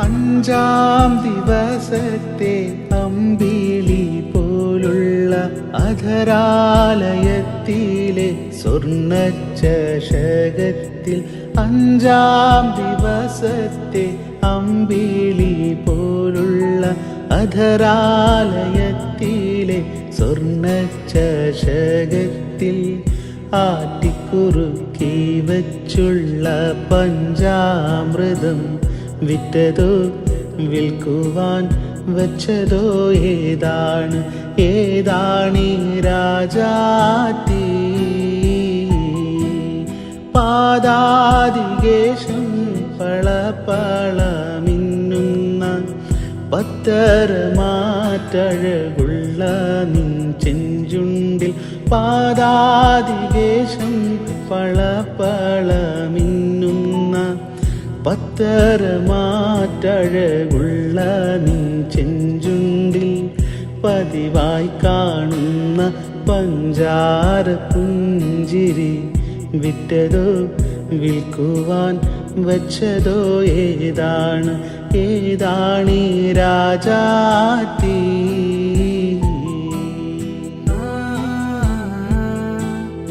അഞ്ചാം ദിവസത്തെ അമ്പിളി പോലുള്ള അധരാലയത്തിലെ സ്വർണചഷകത്തിൽ അഞ്ചാം ദിവസത്തെ അമ്പിളി പോലുള്ള അധരാലയത്തിലെ സ്വർണ ചഷകത്തിൽ ആറ്റിക്കുറുക്കി വച്ചുള്ള പഞ്ചാമൃതം വിറ്റതോ വിൽക്കുവാൻ വച്ചതോ ഏതാണ്? ഏതാണീ രാജാത്തി പാദാതികേശം പളപള മിന്നുന്ന പത്തരമാറ്റഴകുള്ള നിൻ ചെഞ്ചുണ്ടിൽ പാദാതികേശം പളപള മിന്നുന്ന പത്തരമാറ്റഴകുള്ള നീ ചെഞ്ചുണ്ടിൽ പതിവായി കാണുന്ന പഞ്ചാര പുഞ്ചിരി വിറ്റതോ വിൽക്കുവാൻ വച്ചതോ ഏതാണ്? ഏതാണീ രാജാത്തീ